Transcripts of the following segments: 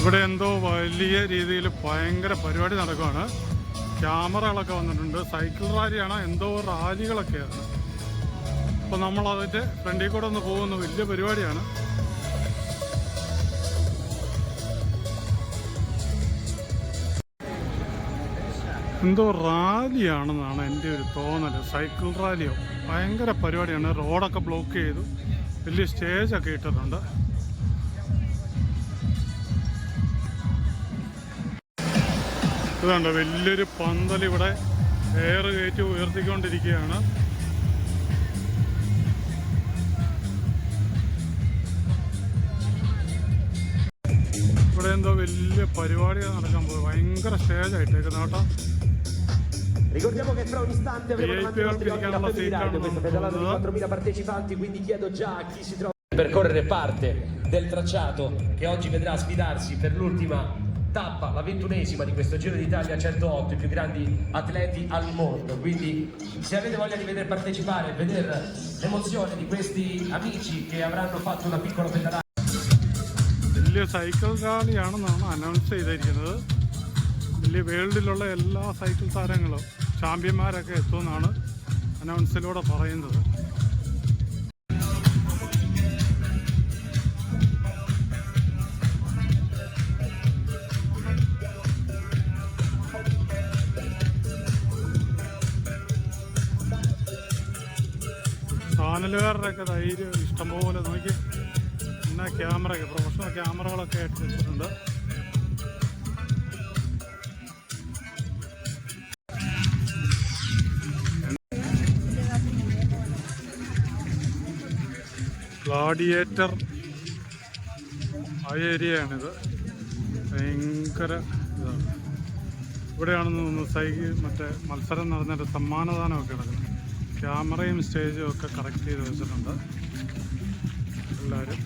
ഇവിടെ എന്തോ വലിയ രീതിയിൽ ഭയങ്കര പരിപാടി നടക്കുകയാണ് ക്യാമറകളൊക്കെ വന്നിട്ടുണ്ട്. സൈക്കിൾ റാലിയാണ്. എന്തോ റാലികളൊക്കെയാണ്. അപ്പോൾ നമ്മൾ അതിന്റെ ഫ്രണ്ടിൽ കൂടെ ഒന്ന് പോകുന്ന വലിയ പരിപാടിയാണ്. എന്തോ റാലിയാണെന്നാണ് എന്റെ ഒരു തോന്നൽ സൈക്കിൾ റാലിയോ? ഭയങ്കര പരിപാടിയാണ്. റോഡൊക്കെ ബ്ലോക്ക് ചെയ്തു. വലിയ സ്റ്റേജൊക്കെ ഇട്ടിട്ടുണ്ട്. ഇതുണ്ട് വലിയൊരു പന്തൽ ഇവിടെ എയർ കയറ്റി ഉയർത്തിക്കൊണ്ടിരിക്കുകയാണ് ഇവിടെ എന്തോ വലിയ പരിപാടി നടക്കാൻ പോകും ഭയങ്കര സ്റ്റേജായിട്ടേക്കുന്ന കേട്ടോ Ricordiamo che fra un istante avremo davanti ai nostri occhi la applicano di questa pedalata di 4.000 partecipanti, quindi chiedo già a chi si trova percorrere parte del tracciato che oggi vedrà sfidarsi per l'ultima tappa, la ventunesima di questo Giro d'Italia 108, i più grandi atleti al mondo. Quindi se avete voglia di vedere partecipare, vedere l'emozione di questi amici che avranno fatto una piccola pedalata വലിയ cycle റാലിയാണെന്നാണ് announce ചെയ്തിരിക്കുന്നത് വലിയ വേൾഡിലുള്ള എല്ലാ cycle താരങ്ങളും ചാമ്പ്യന്മാരൊക്കെ എത്തുമെന്നാണ് അനൗൺസിലൂടെ പറയുന്നത് ചാനലുകാരുടെയൊക്കെ ധൈര്യം ഇഷ്ടംപോലെ നോക്കി. പിന്നെ ക്യാമറയൊക്കെ പ്രൊഫഷണൽ ക്യാമറകളൊക്കെ ആയിട്ട് വെച്ചിട്ടുണ്ട്. ഗ്ലാഡിയേറ്റർ ആ ഏരിയയാണിത്. ഭയങ്കര ഇതാണ്. ഇവിടെയാണെന്ന് തോന്നുന്നു സൈക്കിൾ മറ്റേ മത്സരം നടന്നിട്ട് സമ്മാനദാനമൊക്കെ നടക്കുന്നത് ക്യാമറയും സ്റ്റേജും ഒക്കെ കറക്റ്റ് ചെയ്ത് വെച്ചിട്ടുണ്ട്. എല്ലാവരും.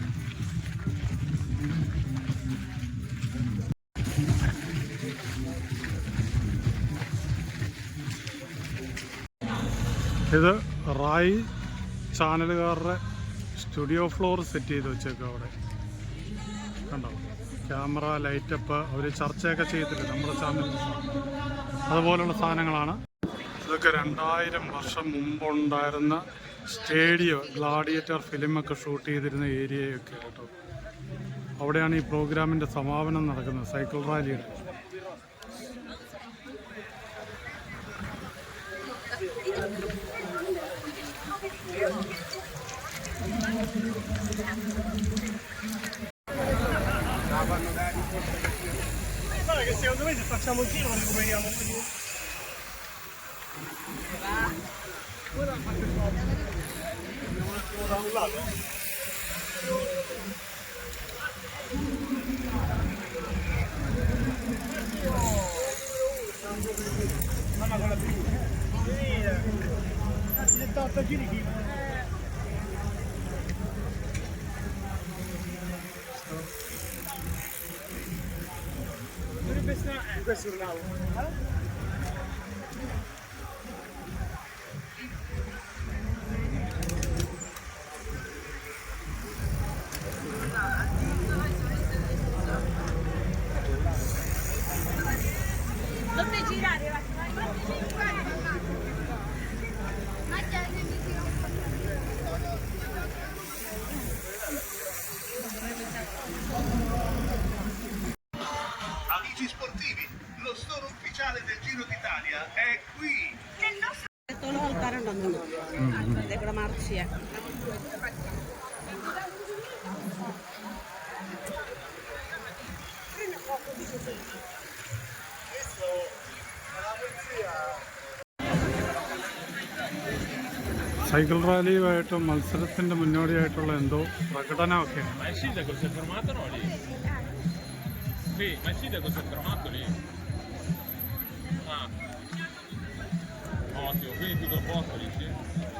ഇത് റായി ചാനലുകാരുടെ സ്റ്റുഡിയോ ഫ്ലോർ സെറ്റ് ചെയ്ത് വെച്ചേക്കും അവിടെ. കണ്ടോ? ക്യാമറ ലൈറ്റപ്പ് അവർ ചർച്ചയൊക്കെ ചെയ്തിട്ടുണ്ട് നമ്മുടെ ചാനൽ അതുപോലുള്ള സാധനങ്ങളാണ്. ഇതൊക്കെ രണ്ടായിരം വർഷം മുമ്പുണ്ടായിരുന്ന സ്റ്റേഡിയം ഗ്ലാഡിയേറ്റർ ഫിലിമൊക്കെ ഷൂട്ട് ചെയ്തിരുന്ന ഏരിയയൊക്കെ കേട്ടോ അവിടെയാണ് ഈ പ്രോഗ്രാമിന്റെ സമാപനം നടക്കുന്നത് സൈക്കിൾ റാലിയുടെ Guarda che secondo me se facciamo il giro recuperiamo. Da un lato. Mamma con la prima. Sì, 78 giri chi? Dovrebbe stare... Eh, questo è un lago. Dove Amici sportivi, lo store ufficiale del Giro d'Italia è qui! Tuolla olkaarannannu. Tekla marssia. Cycle റാലിയുമായിട്ടും മത്സരത്തിന്റെ മുന്നോടിയായിട്ടുള്ള എന്തോ പ്രകടനമൊക്കെയാണ് Sì, ma il sindaco si è fermato lì. Ah. Ottimo, quindi tutto a posto lì, sì?